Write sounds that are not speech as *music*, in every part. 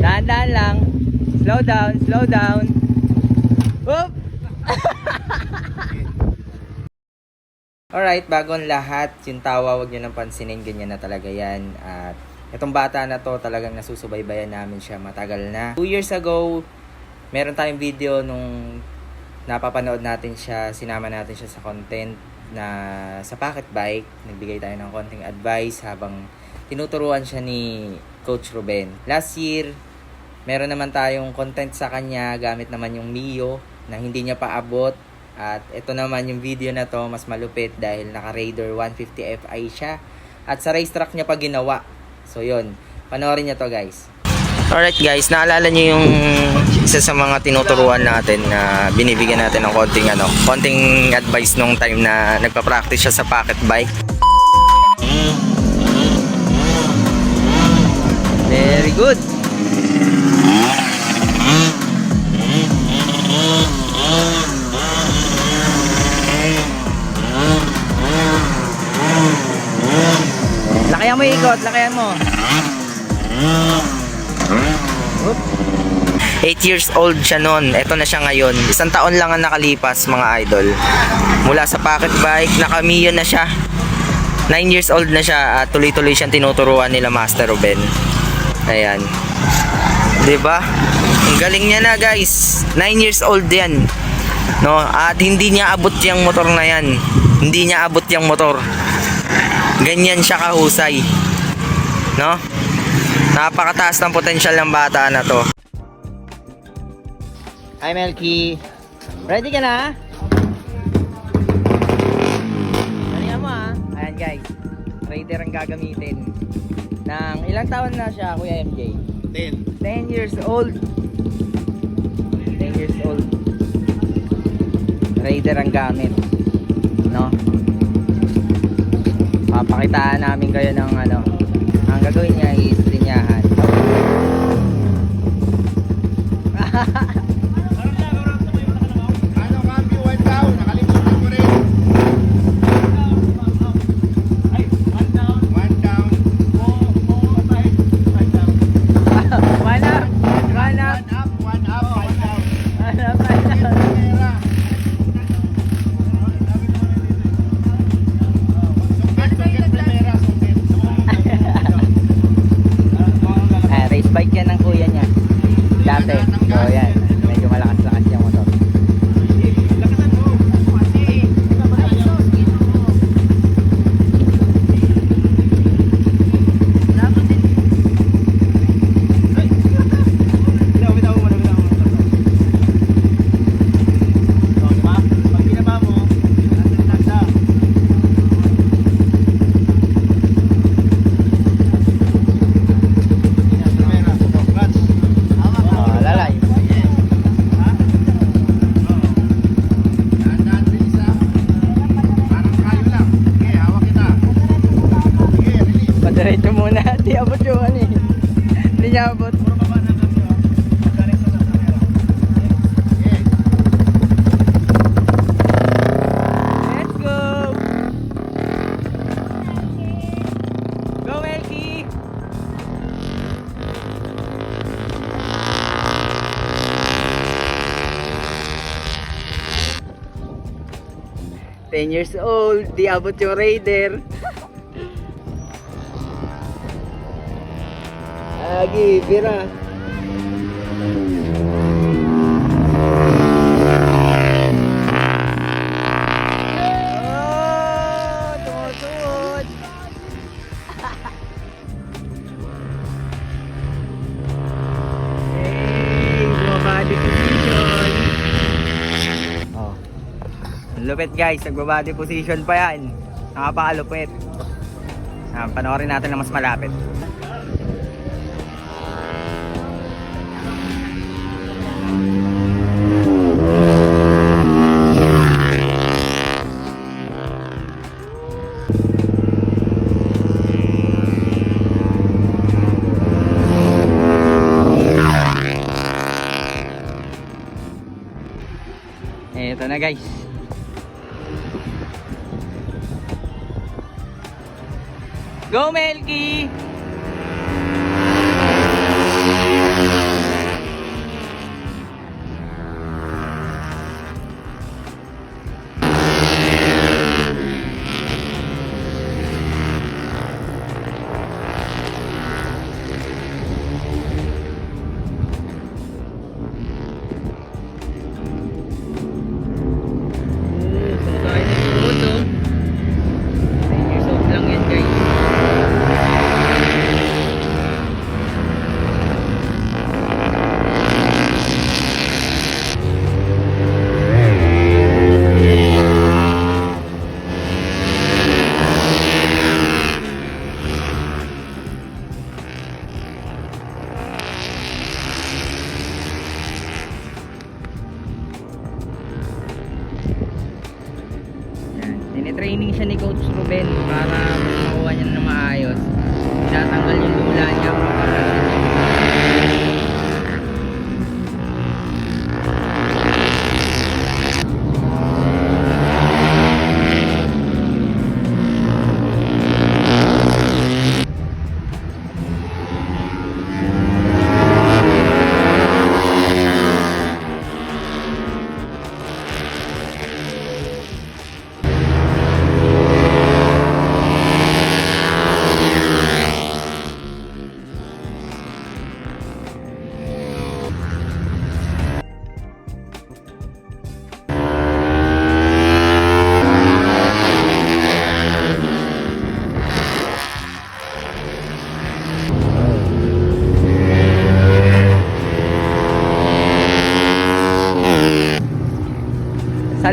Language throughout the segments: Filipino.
Dahan-dahan lang. Slow down, slow down. Whoop! *laughs* Alright, bago ang lahat, yung tawa, wag nyo nang pansinin, ganyan na talaga yan. At itong bata na to, talagang nasusubaybayan namin siya matagal na. Two years ago, meron tayong video nung napapanood natin siya, sinama natin siya sa content na sa pocket bike. Nagbigay tayo ng konting advice habang tinuturuan siya ni Coach Ruben. Last year, meron naman tayong content sa kanya gamit naman yung Mio na hindi niya pa abot. At ito naman yung video na to, mas malupit dahil naka Raider 150 Fi siya. At sa racetrack niya pa ginawa. So yun, panoorin niya to guys. Alright guys, naalala niyo yung isa sa mga tinuturuan natin na binibigyan natin ng konting ano, konting advice nung time na nagpa-practice siya sa pocket bike. Very good. Lakayan mo ikot, lakayan mo. 8 years old siya noon. Ito na siya ngayon. Isang taon lang ang nakalipas mga idol. Mula sa pocket bike, nakamiyo na siya. 9 years old na siya at tuloy-tuloy siyang tinuturuan nila Master Ruben. Ayan. 'Di ba? Ang galing niya na, guys. 9 years old 'yan. No, at hindi niya abot yung motor na 'yan. Hindi niya abot yung motor. Ganyan siya kahusay. No? Napakataas ng potensyal ng bata na to. Hi Melky. Ready ka na? Galingan mo ah. Ayan guys. Raider ang gagamitin. Nang ilang taon na siya, Kuya MJ? 10. 10 years old. 10 years old. Raider ang gamit. Papakitaan namin kayo ng ano. Ang gagawin niya is linyahan. Ano cambio one down? Nakalimutan ko rin. One down. One up. One up. One up, one up, muna. Di abot yung ano eh. Hindi niya abot. Let's go! Go, Elkie! Ten years old, di yung Raider. Agi, pira. Oh, tumutuod. Hey, bumabody position. Oh. Lupit guys, nagbabody position pa yan. Nakapakalupit. Ah, panoorin natin na mas malapit. Ito na guys. Go Melky! Coach Ruben para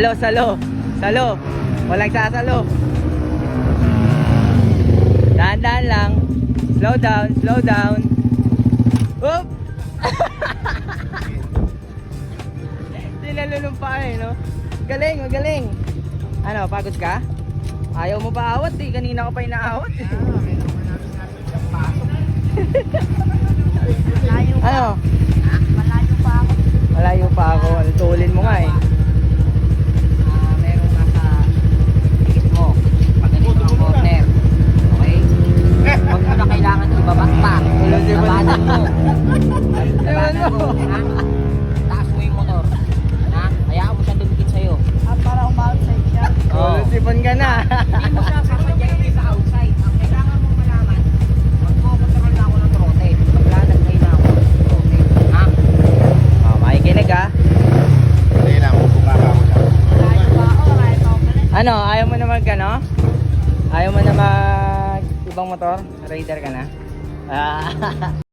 Salo, salo. Salo. Walang sasalo. Dahan-dahan lang. Slow down, slow down. Oop! *laughs* Tinalulong pa eh, no? Galing, magaling. Ano, pagod ka? Ayaw mo pa awat eh. Kanina ko pa inaawat eh. Pa. *laughs* Ano? Malayo pa ako. Malayo pa ako. Ano, Tulin mo nga eh. Ah, meron nasa tikit mo. Pag ganito ang corner. Okay? Huwag mo na kailangan ibabas pa. Wala si Labanan mo. Labanan Ewan mo. mo. Ha? Taas mo yung motor. Ha? Hayaan mo siyang dumikit sa'yo. Ah, para umoutside siya. Oh, sipon ka na. Hindi mo siya *laughs* sa outside. Ang kailangan mong malaman, magkocontrol na ako ng trote. Maglalagay na ako ng trote. Ha? oh, makikinig ah. Hindi lang, bumaba ko umalis. Ano, ayaw mo na mag ano? Ayaw mo na mag ibang motor? Raider ka na? Ah, *laughs*